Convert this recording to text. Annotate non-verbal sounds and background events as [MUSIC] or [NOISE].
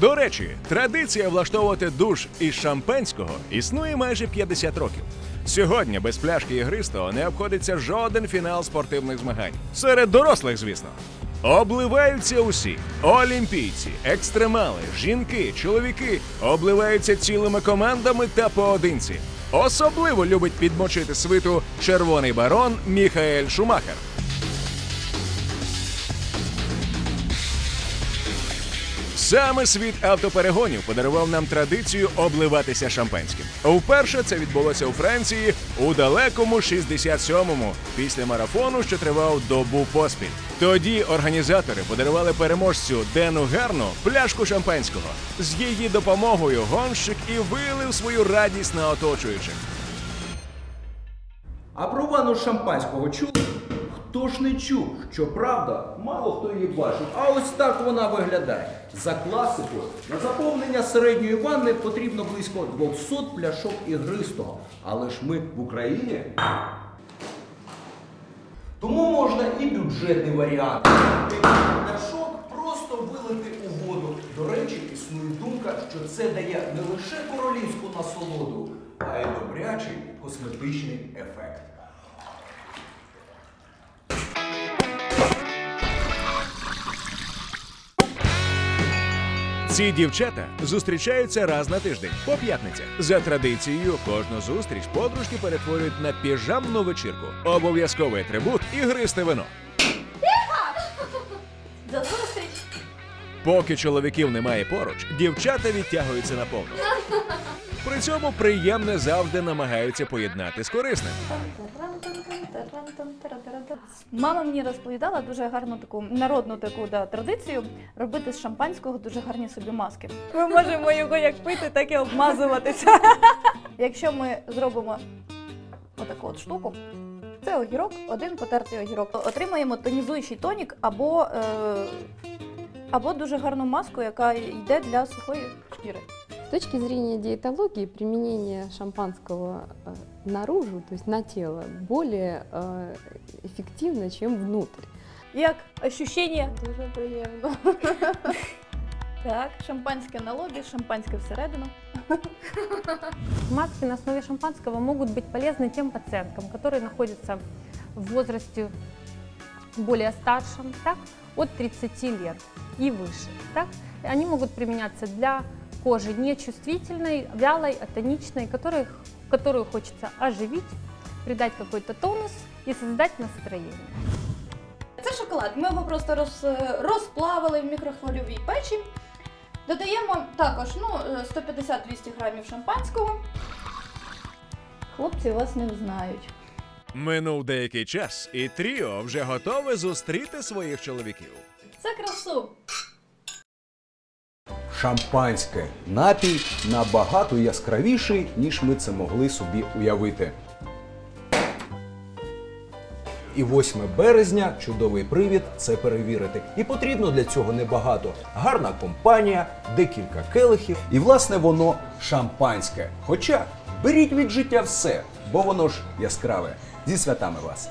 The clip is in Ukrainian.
До речі, традиція влаштовувати душ із шампанського існує майже 50 років. Сьогодні без пляшки ігристого не обходиться жоден фінал спортивних змагань. Серед дорослих, звісно. Обливаються усі: олімпійці, екстремали, жінки, чоловіки обливаються цілими командами та поодинці. Особливо любить підмочити свиту червоний барон Міхаель Шумахер. Саме світ автоперегонів подарував нам традицію обливатися шампанським. Вперше це відбулося у Франції у далекому 67-му, після марафону, що тривав добу поспіль. Тоді організатори подарували переможцю Дену Гарну пляшку шампанського. З її допомогою гонщик і вилив свою радість на оточуючих. А про ванну шампанського чули? Хто ж не чув? Щоправда, мало хто її бачив. А ось так вона виглядає. За класикою, на заповнення середньої ванни потрібно близько 200 пляшок ігристого. Але ж ми в Україні. Тому можна і бюджетний варіант. Пляшок просто вилити у воду. До речі, існує думка, що це дає не лише королівську насолоду, а й добрячий косметичний ефект. Ці дівчата зустрічаються раз на тиждень по п'ятницях. За традицією, кожну зустріч подружки перетворюють на піжамну вечірку. Обов'язковий атрибут ігристе вино. [LAUGHS] До зустріч! Поки чоловіків немає поруч, дівчата відтягуються наповну. [LAUGHS] При цьому приємне завжди намагаються поєднати з корисним. Мама мені розповідала дуже гарну таку народну таку да, традицію робити з шампанського дуже гарні собі маски. Ми можемо його як пити, так і обмазуватися. [LAUGHS] Якщо ми зробимо отаку от штуку, це огірок, один потертий огірок. Отримаємо тонізуючий тонік або, е, або дуже гарну маску, яка йде для сухої шкіри. С точки зрения диетологии, применение шампанского э, наружу, то есть на тело, более э, эффективно, чем внутрь. Як ощущення? Дуже приємно. [LAUGHS] Так, шампанське на лобі, шампанське всередину. [LAUGHS] Маски на основе шампанского могут быть полезны тем пациенткам, которые находятся в возрасте более старшем, так, от 30 лет и выше. Так. Они могут применяться для кожи нечувствительной, вялой, атоничной, которых, которую хочется оживить, придать какой-то тонус и создать настроение. Це шоколад. Ми його просто роз, розплавили в мікрохвильовій печі. Додаємо також ну, е, 150-200 грамів шампанського. Хлопці вас не взнають. Минув деякий час, і Тріо вже готове зустріти своїх чоловіків. Це красу. Шампанське напій набагато яскравіший, ніж ми це могли собі уявити. І 8 березня чудовий привід це перевірити. І потрібно для цього небагато. Гарна компанія, декілька келихів, і власне воно шампанське. Хоча беріть від життя все, бо воно ж яскраве. Зі святами вас!